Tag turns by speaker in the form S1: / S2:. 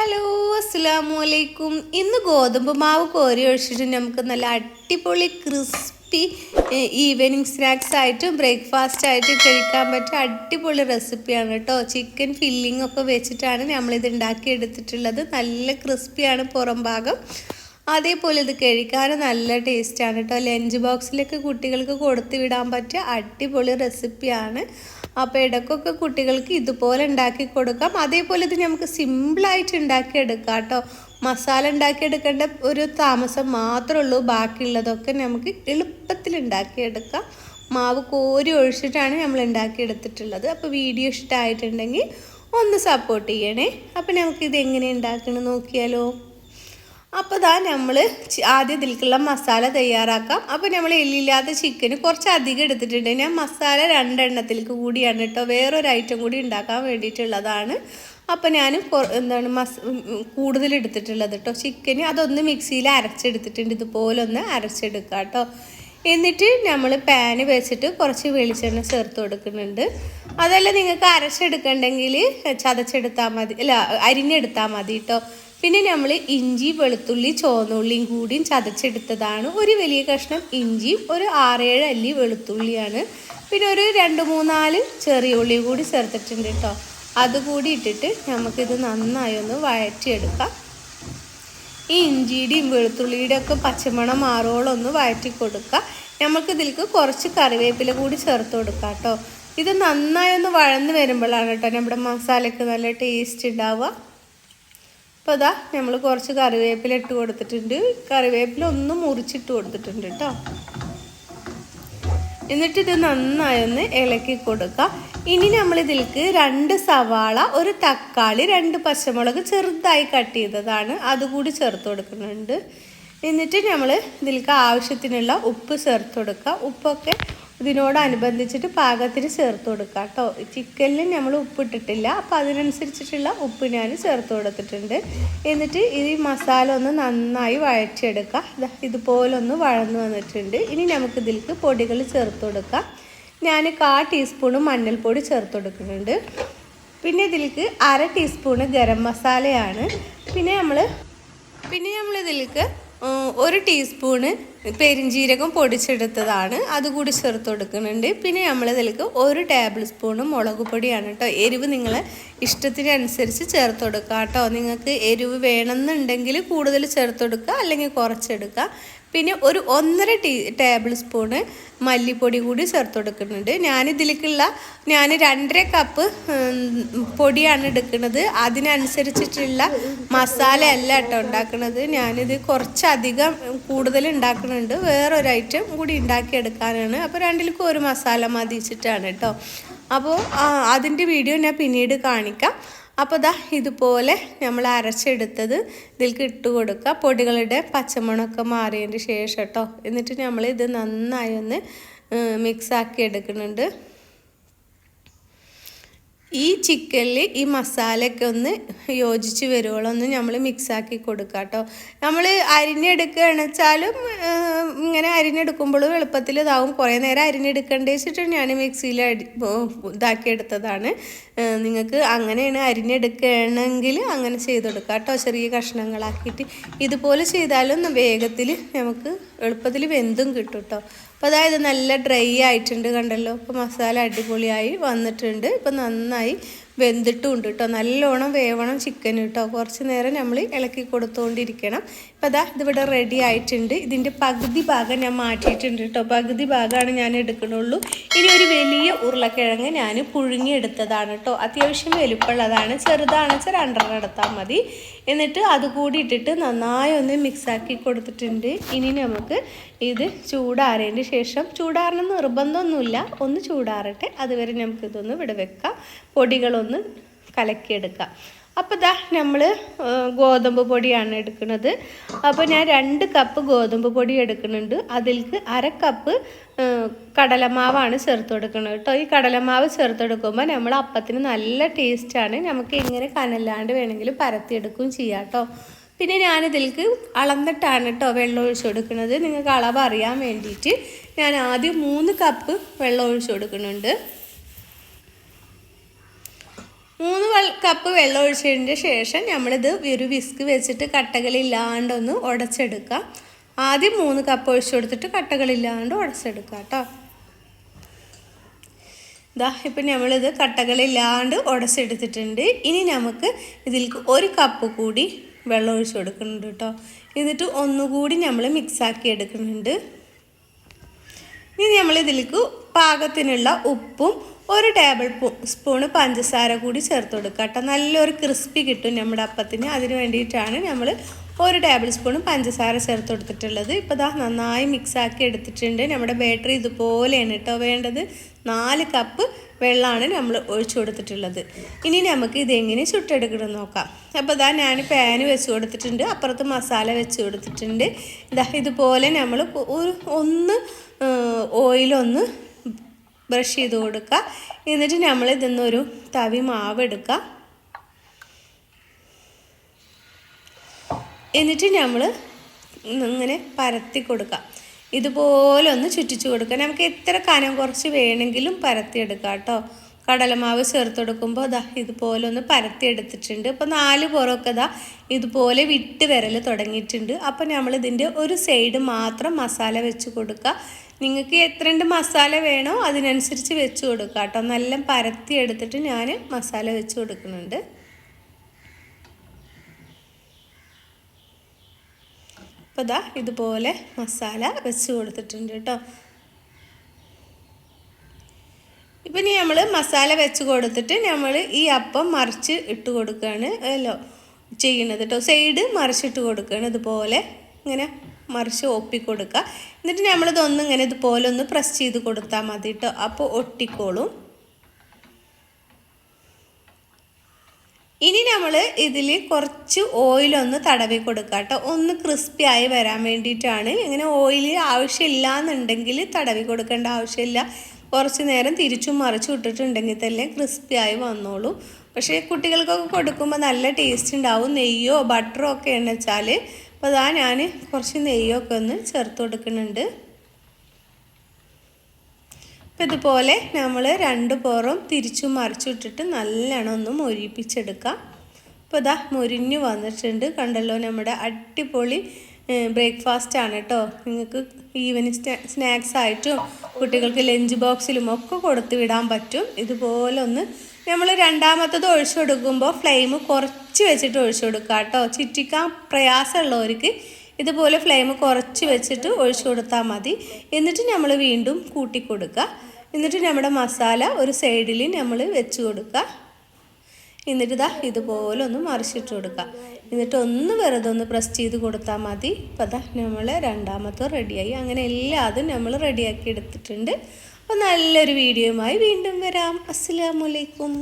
S1: Hello അസ്സാമു അലൈക്കും ഇന്ന് ഗോതമ്പ് മാവ് കോരി ഒഴിച്ചിട്ട് നമുക്ക് നല്ല അടിപൊളി ക്രിസ്പി ഈവനിങ് സ്നാക്സ് ആയിട്ടും ബ്രേക്ക്ഫാസ്റ്റ് ആയിട്ടും കഴിക്കാൻ പറ്റിയ അടിപൊളി റെസിപ്പിയാണ് കേട്ടോ ചിക്കൻ ഫില്ലിംഗ് ഒക്കെ വെച്ചിട്ടാണ് നമ്മളിത് ഉണ്ടാക്കിയെടുത്തിട്ടുള്ളത്. നല്ല ക്രിസ്പിയാണ് പുറം ഭാഗം. അതേപോലെ ഇത് കഴിക്കാൻ നല്ല ടേസ്റ്റാണ് കേട്ടോ ലഞ്ച് ബോക്സിലൊക്കെ കുട്ടികൾക്ക് കൊടുത്തു വിടാൻ പറ്റിയ അടിപൊളി റെസിപ്പിയാണ് അപ്പോൾ ഇടയ്ക്കൊക്കെ കുട്ടികൾക്ക് ഇതുപോലെ ഉണ്ടാക്കി കൊടുക്കാം. അതേപോലെ ഇത് നമുക്ക് സിമ്പിളായിട്ട് ഉണ്ടാക്കിയെടുക്കാം കേട്ടോ. മസാല ഉണ്ടാക്കിയെടുക്കേണ്ട ഒരു താമസം മാത്രമേ ഉള്ളൂ. ബാക്കിയുള്ളതൊക്കെ നമുക്ക് എളുപ്പത്തിൽ ഉണ്ടാക്കിയെടുക്കാം. മാവ് കോരി ഒഴിച്ചിട്ടാണ് നമ്മൾ ഉണ്ടാക്കിയെടുത്തിട്ടുള്ളത്. അപ്പോൾ വീഡിയോ ഇഷ്ടമായിട്ടുണ്ടെങ്കിൽ ഒന്ന് സപ്പോർട്ട് ചെയ്യണേ. അപ്പോൾ നമുക്കിത് എങ്ങനെ ഉണ്ടാക്കണം നോക്കിയാലോ. അപ്പോൾ ദാ നമ്മൾ ആദ്യം ഇതിലേക്കുള്ള മസാല തയ്യാറാക്കാം. അപ്പോൾ നമ്മൾ എല്ലില്ലാത്ത ചിക്കന് കുറച്ച് അധികം എടുത്തിട്ടുണ്ട്. ഞാൻ മസാല രണ്ടെണ്ണത്തിലേക്ക് കൂടിയാണ് കേട്ടോ. വേറൊരു ഐറ്റം കൂടി ഉണ്ടാക്കാൻ വേണ്ടിയിട്ടുള്ളതാണ്. അപ്പോൾ ഞാൻ എന്താണ് മസ് കൂടുതൽ എടുത്തിട്ടുള്ളത് കേട്ടോ. ചിക്കന് അതൊന്ന് മിക്സിയിൽ അരച്ചെടുത്തിട്ടുണ്ട്. ഇതുപോലെ ഒന്ന് അരച്ചെടുക്കുക കേട്ടോ. എന്നിട്ട് നമ്മൾ പാന് വെച്ചിട്ട് കുറച്ച് വെളിച്ചെണ്ണ ചേർത്ത് കൊടുക്കുന്നുണ്ട്. അതല്ല നിങ്ങൾക്ക് അരച്ചെടുക്കണ്ടെങ്കിൽ ചതച്ചെടുത്താൽ മതി. അല്ല അരിഞ്ഞെടുത്താൽ മതി കേട്ടോ. പിന്നെ നമ്മൾ ഇഞ്ചി വെളുത്തുള്ളി ചുവന്നുള്ളിയും കൂടിയും ചതച്ചെടുത്തതാണ്. ഒരു വലിയ കഷ്ണം ഇഞ്ചിയും ഒരു ആറേഴ് അല്ലി വെളുത്തുള്ളിയാണ്. പിന്നെ ഒരു രണ്ട് മൂന്നാൽ ചെറിയ ഉള്ളി കൂടി ചേർത്തിട്ടുണ്ട് കേട്ടോ. അതുകൂടി ഇട്ടിട്ട് നമുക്കിത് നന്നായി ഒന്ന് വഴറ്റിയെടുക്കാം. ഈ ഇഞ്ചിയുടെയും വെളുത്തുള്ളിയുടെയും ഒക്കെ പച്ചമണം മാറോളം ഒന്ന് വഴറ്റി കൊടുക്കുക. നമുക്ക് ഇതിലേക്ക് കുറച്ച് കറിവേപ്പില കൂടി ചേർത്ത് കൊടുക്കാം കേട്ടോ. ഇത് നന്നായി ഒന്ന് വഴന്ന് വരുമ്പോഴാണ് കേട്ടോ നമ്മുടെ മസാലയ്ക്ക് നല്ല ടേസ്റ്റ് ഉണ്ടാവുക. അപ്പോൾ അതാ നമ്മൾ കുറച്ച് കറിവേപ്പില ഇട്ട് കൊടുത്തിട്ടുണ്ട്. കറിവേപ്പില ഒന്ന് മുറിച്ചിട്ട് കൊടുത്തിട്ടുണ്ട് കേട്ടോ എന്നിട്ട് ഇത് നന്നായി ഒന്ന് ഇളക്കി കൊടുക്കുക ഇനി നമ്മൾ ഇതിലേക്ക് രണ്ട് സവാള ഒരു തക്കാളി രണ്ട് പച്ചമുളക് ചെറുതായി കട്ട് ചെയ്തതാണ്. അതുകൂടി ചേർത്ത് കൊടുക്കുന്നുണ്ട്. എന്നിട്ട് നമ്മൾ ഇതിൽക്ക് ആവശ്യത്തിനുള്ള ഉപ്പ് ചേർത്ത് കൊടുക്കുക ഉപ്പൊക്കെ ഇതിനോടനുബന്ധിച്ചിട്ട് പാകത്തിന് ചേർത്ത് കൊടുക്കുക കേട്ടോ. ചിക്കനിൽ നമ്മൾ ഉപ്പിട്ടിട്ടില്ല. അപ്പോൾ അതിനനുസരിച്ചിട്ടുള്ള ഉപ്പ് ഞാൻ ചേർത്ത് കൊടുത്തിട്ടുണ്ട്. എന്നിട്ട് ഈ മസാല ഒന്ന് നന്നായി വഴറ്റിയെടുക്കുക ഇതുപോലെ ഒന്ന് വഴന്നു വന്നിട്ടുണ്ട്. ഇനി നമുക്ക് ഇതിലേക്ക് പൊടികൾ ചേർത്ത് കൊടുക്കാം. ഞാൻ കാ ടീസ്പൂണ് മഞ്ഞൾപ്പൊടി ചേർത്ത് കൊടുക്കുന്നുണ്ട്. പിന്നെ ഇതിലേക്ക് അര ടീസ്പൂണ് ഗരം മസാലയാണ്. പിന്നെ നമ്മൾ പിന്നെ നമ്മൾ ഇതിലേക്ക് ഒരു ടീസ്പൂണ് പെരിഞ്ജീരകം പൊടിച്ചെടുത്തതാണ്. അതുകൂടി ചേർത്ത് കൊടുക്കുന്നുണ്ട്. പിന്നെ നമ്മൾ ഇതിലേക്ക് ഒരു ടേബിൾ സ്പൂണ് മുളക് പൊടിയാണ് കേട്ടോ. എരിവ് നിങ്ങൾ ഇഷ്ടത്തിനനുസരിച്ച് ചേർത്ത് കൊടുക്കുക കേട്ടോ. നിങ്ങൾക്ക് എരിവ് വേണമെന്നുണ്ടെങ്കിൽ കൂടുതൽ ചേർത്ത് കൊടുക്കുക അല്ലെങ്കിൽ കുറച്ചെടുക്കുക പിന്നെ ഒരു ഒന്നര ടീ ടേബിൾ സ്പൂണ് മല്ലിപ്പൊടി കൂടി ചേർത്ത് കൊടുക്കുന്നുണ്ട്. ഞാനിതിലേക്കുള്ള ഞാൻ രണ്ടര കപ്പ് പൊടിയാണ് എടുക്കുന്നത്. അതിനനുസരിച്ചിട്ടുള്ള മസാല അല്ല കേട്ടോ ഉണ്ടാക്കുന്നത്. ഞാനിത് കുറച്ചധികം കൂടുതൽ ഉണ്ടാക്കുന്നുണ്ട്. വേറൊരു ഐറ്റം കൂടി ഉണ്ടാക്കിയെടുക്കാനാണ് അപ്പോൾ രണ്ടിലേക്കും ഒരു മസാല മതിച്ചിട്ടാണ് കേട്ടോ. അപ്പോൾ അതിന്റെ വീഡിയോ ഞാൻ പിന്നീട് കാണിക്കാം. അപ്പോൾ ദാ ഇതുപോലെ നമ്മൾ അരച്ചെടുത്തത് ഇതിലേക്ക് ഇട്ട് കൊടുക്കുക. പൊടികളുടെ പച്ചമണമൊക്കെ മാറിയതിന് ശേഷം കേട്ടോ എന്നിട്ട് നമ്മൾ ഇത് നന്നായി ഒന്ന് മിക്സാക്കി എടുക്കുന്നുണ്ട്. ഈ ചിക്കനിൽ ഈ മസാലയൊക്കെ ഒന്ന് യോജിച്ച് വരുവോളം ഒന്ന് നമ്മൾ മിക്സാക്കി കൊടുക്കുക കേട്ടോ നമ്മൾ അരിഞ്ഞെടുക്കുകയാണ് വെച്ചാലും ഇങ്ങനെ അരിഞ്ഞെടുക്കുമ്പോഴും എളുപ്പത്തിൽ ഇതാവും കുറേ നേരം അരിഞ്ഞെടുക്കേണ്ടി വെച്ചിട്ട് ഞാൻ മിക്സിയിൽ അടി ഇതാക്കിയെടുത്തതാണ്. നിങ്ങൾക്ക് അങ്ങനെയാണ് അരിഞ്ഞെടുക്കുകയാണെങ്കിൽ അങ്ങനെ ചെയ്തെടുക്കുക കേട്ടോ ചെറിയ കഷ്ണങ്ങളാക്കിയിട്ട്. ഇതുപോലെ ചെയ്താലും വേഗത്തിൽ നമുക്ക് എളുപ്പത്തിൽ വെന്തും കിട്ടും കേട്ടോ അപ്പോൾ അതായത് നല്ല ഡ്രൈ ആയിട്ടുണ്ട് കണ്ടല്ലോ. അപ്പോൾ മസാല അടിപൊളിയായി വന്നിട്ടുണ്ട്. ഇപ്പോൾ നന്നായി വെന്തിട്ടും ഉണ്ട് കേട്ടോ നല്ലോണം വേവണം ചിക്കൻ കേട്ടോ കുറച്ച് നേരം നമ്മൾ ഇളക്കി കൊടുത്തുകൊണ്ടിരിക്കണം അപ്പോൾ അതാ ഇതിവിടെ റെഡി ആയിട്ടുണ്ട്. ഇതിന്റെ പകുതി ഭാഗം ഞാൻ മാറ്റിയിട്ടുണ്ട് കേട്ടോ പകുതി ഭാഗമാണ് ഞാൻ എടുക്കണുള്ളൂ. ഇനി ഒരു വലിയ ഉരുളക്കിഴങ്ങ് ഞാൻ പുഴുങ്ങിയെടുത്തതാണ് കേട്ടോ അത്യാവശ്യം വലുപ്പമുള്ളതാണ്. ചെറുതാണ് വെച്ചാൽ രണ്ടെണ്ണം എടുത്താൽ മതി. എന്നിട്ട് അത് കൂടി ഇട്ടിട്ട് നന്നായി ഒന്ന് മിക്സാക്കി കൊടുത്തിട്ടുണ്ട്. ഇനി നമുക്ക് ഇത് ചൂടാറിയതിന് ശേഷം ചൂടാറണം നിർബന്ധമൊന്നുമില്ല. ഒന്ന് ചൂടാറട്ടെ. അതുവരെ നമുക്കിതൊന്ന് ഇവിടെ വെക്കാം. പൊടികളൊന്ന് കലക്കിയെടുക്കാം. അപ്പോൾ ദാ നമ്മൾ ഗോതമ്പ് പൊടിയാണ് എടുക്കുന്നത്. അപ്പോൾ ഞാൻ രണ്ട് കപ്പ് ഗോതമ്പ് പൊടി എടുക്കുന്നുണ്ട്. അതിൽക്ക് അര കപ്പ് കടലമാവാണ് ചേർത്ത് കൊടുക്കുന്നത് കേട്ടോ. ഈ കടലമാവ് ചേർത്ത് കൊടുക്കുമ്പോൾ നമ്മൾ അപ്പത്തിന് നല്ല ടേസ്റ്റാണ് നമുക്ക് ഇങ്ങനെ കനല്ലാണ്ട് വേണമെങ്കിൽ പരത്തിയെടുക്കുകയും ചെയ്യാം കേട്ടോ. പിന്നെ ഞാനിതിൽക്ക് അളന്നിട്ടാണ് കേട്ടോ വെള്ളം ഒഴിച്ചു കൊടുക്കുന്നത്. നിങ്ങൾക്ക് അളവ് അറിയാൻ വേണ്ടിയിട്ട് ഞാൻ ആദ്യം മൂന്ന് കപ്പ് വെള്ളം ഒഴിച്ചു കൊടുക്കുന്നുണ്ട്. മൂന്ന് കപ്പ് വെള്ളം ഒഴിച്ചതിന്റെ ശേഷം നമ്മളിത് ഒരു വിസ്ക് വെച്ചിട്ട് കട്ടകളില്ലാണ്ടൊന്ന് ഉടച്ചെടുക്കാം ആദ്യം മൂന്ന് കപ്പ് ഒഴിച്ചു കൊടുത്തിട്ട് കട്ടകളില്ലാണ്ട് ഉടച്ചെടുക്കുക കേട്ടോ. ഇതാ ഇപ്പം നമ്മളിത് കട്ടകളില്ലാണ്ട് ഉടച്ചെടുത്തിട്ടുണ്ട്. ഇനി നമുക്ക് ഇതിലേക്ക് ഒരു കപ്പ് കൂടി വെള്ളം ഒഴിച്ചു കൊടുക്കുന്നുണ്ട് കേട്ടോ. എന്നിട്ട് ഒന്നുകൂടി നമ്മൾ മിക്സാക്കി എടുക്കുന്നുണ്ട്. ഇനി നമ്മൾ ഇതിലേക്ക് പാകത്തിനുള്ള ഉപ്പും ഒരു ടേബിൾ സ്പൂണ് പഞ്ചസാര കൂടി ചേർത്ത് കൊടുക്കുക കേട്ടോ നല്ലൊരു ക്രിസ്പി കിട്ടും നമ്മുടെ അപ്പത്തിന്. അതിന് വേണ്ടിയിട്ടാണ് നമ്മൾ ഒരു ടേബിൾ സ്പൂണും പഞ്ചസാര ചേർത്ത് കൊടുത്തിട്ടുള്ളത്. ഇപ്പോൾ ദാ നന്നായി മിക്സാക്കി എടുത്തിട്ടുണ്ട്. നമ്മുടെ ബാറ്ററി ഇതുപോലെയാണ് കേട്ടോ വേണ്ടത്. നാല് കപ്പ് വെള്ളമാണ് നമ്മൾ ഒഴിച്ചു കൊടുത്തിട്ടുള്ളത്. ഇനി നമുക്ക് ഇതെങ്ങനെ ചുട്ടെടുക്കണം നോക്കാം. അപ്പോൾ ഇതാ ഞാൻ പാന് വെച്ച് കൊടുത്തിട്ടുണ്ട്. അപ്പുറത്ത് മസാല വെച്ച് കൊടുത്തിട്ടുണ്ട്. ഇതാ ഇതുപോലെ നമ്മൾ ഒരു ഒന്ന് ഓയിലൊന്ന് ബ്രഷ് ചെയ്ത് കൊടുക്കുക. എന്നിട്ട് നമ്മൾ ഇതിന്നൊരു തവി മാവ് എടുക്കുക. എന്നിട്ട് നമ്മൾ ഇങ്ങനെ പരത്തി കൊടുക്കാം. ഇതുപോലെ ഒന്ന് ചുറ്റിച്ചു കൊടുക്കുക നമുക്ക് എത്ര കനം കുറച്ച് വേണമെങ്കിലും പരത്തിയെടുക്കാം കേട്ടോ. കടലമാവ് ചേർത്ത് കൊടുക്കുമ്പോൾ ദാ ഇതുപോലെ ഒന്ന് പരത്തി എടുത്തിട്ടുണ്ട്. അപ്പോൾ നാല് പുറമൊക്കെ ദാ ഇതുപോലെ വിട്ട് വിരൽ തുടങ്ങിയിട്ടുണ്ട്. അപ്പോൾ നമ്മൾ ഇതിന്റെ ഒരു സൈഡ് മാത്രം മസാല വെച്ച് കൊടുക്കുക നിങ്ങൾക്ക് എത്രണ്ട് മസാല വേണോ അതിനനുസരിച്ച് വെച്ച് കൊടുക്കുക കേട്ടോ. നല്ല പരത്തി എടുത്തിട്ട് ഞാൻ മസാല വെച്ച് കൊടുക്കുന്നുണ്ട്. അപ്പോൾ ഇതാ ഇതുപോലെ മസാല വെച്ച് കൊടുത്തിട്ടുണ്ട് കേട്ടോ. ഇപ്പം ഇനി നമ്മൾ മസാല വെച്ച് കൊടുത്തിട്ട് നമ്മൾ ഈ അപ്പം മറിച്ച് ഇട്ട് കൊടുക്കുകയാണ് അല്ലോ ചെയ്യുന്നത് കേട്ടോ. സൈഡ് മറിച്ചിട്ട് കൊടുക്കുകയാണ് ഇതുപോലെ ഇങ്ങനെ മറിച്ച് ഒപ്പി കൊടുക്കുക. എന്നിട്ട് നമ്മളിതൊന്നും ഇങ്ങനെ ഇതുപോലെ ഒന്ന് പ്രസ് ചെയ്ത് കൊടുത്താൽ മതി കേട്ടോ. അപ്പോൾ ഒട്ടിക്കോളും. ഇനി നമ്മൾ ഇതിൽ കുറച്ച് ഓയിലൊന്ന് തടവി കൊടുക്കുക കേട്ടോ ഒന്ന് ക്രിസ്പി ആയി വരാൻ വേണ്ടിയിട്ടാണ്. ഇങ്ങനെ ഓയിൽ ആവശ്യമില്ല എന്നുണ്ടെങ്കിൽ തടവി കൊടുക്കേണ്ട ആവശ്യമില്ല. കുറച്ച് നേരം തിരിച്ചും മറിച്ചും ഇട്ടിട്ടുണ്ടെങ്കിൽ തന്നെ ക്രിസ്പി ആയി വന്നോളൂ. പക്ഷേ കുട്ടികൾക്കൊക്കെ കൊടുക്കുമ്പോൾ നല്ല ടേസ്റ്റ് ഉണ്ടാവും. നെയ്യോ ബട്ടറോ ഒക്കെ എന്ന് വെച്ചാൽ അപ്പോൾ അതാ ഞാൻ കുറച്ച് നെയ്യൊക്കെ ഒന്ന് ചേർത്ത് കൊടുക്കുന്നുണ്ട്. അപ്പോൾ ഇതുപോലെ നമ്മൾ രണ്ട് പുറം തിരിച്ചും മറിച്ചിട്ടിട്ട് നല്ലോണം ഒന്ന് മൊരിപ്പിച്ചെടുക്കാം. അപ്പോൾ ഇതാ മൊരിഞ്ഞ് വന്നിട്ടുണ്ട്. കണ്ടല്ലോ നമ്മുടെ അടിപൊളി ബ്രേക്ക്ഫാസ്റ്റ് ആണ് കേട്ടോ നിങ്ങൾക്ക് ഈവനിങ് സ്നാക്സ് ആയിട്ടും കുട്ടികൾക്ക് ലഞ്ച് ബോക്സിലും ഒക്കെ കൊടുത്തു വിടാൻ പറ്റും. ഇതുപോലെ ഒന്ന് നമ്മൾ രണ്ടാമത്തത് ഒഴിച്ചു കൊടുക്കുമ്പോൾ ഫ്ലെയിം കുറച്ച് വെച്ചിട്ട് ഒഴിച്ചു കൊടുക്കുക കേട്ടോ ചിറ്റിക്കാൻ പ്രയാസമുള്ളവർക്ക് ഇതുപോലെ ഫ്ലെയിം കുറച്ച് വെച്ചിട്ട് ഒഴിച്ചു കൊടുത്താൽ മതി. എന്നിട്ട് നമ്മൾ വീണ്ടും കൂട്ടി കൊടുക്കുക എന്നിട്ട് നമ്മുടെ മസാല ഒരു സൈഡിൽ നമ്മൾ വെച്ച് കൊടുക്കുക. എന്നിട്ട് ഇതാ ഇതുപോലെ ഒന്ന് മറിച്ചിട്ട് കൊടുക്കുക. എന്നിട്ട് ഒന്ന് വെറുതെ ഒന്ന് പ്രസ് ചെയ്ത് കൊടുത്താൽ മതി. അപ്പോൾ അതാ നമ്മൾ രണ്ടാമത്തെ റെഡിയായി അങ്ങനെ എല്ലാതും നമ്മൾ റെഡിയാക്കി എടുത്തിട്ടുണ്ട്. അപ്പോൾ നല്ലൊരു വീഡിയോയുമായി വീണ്ടും വരാം. അസ്സലാമലൈക്കും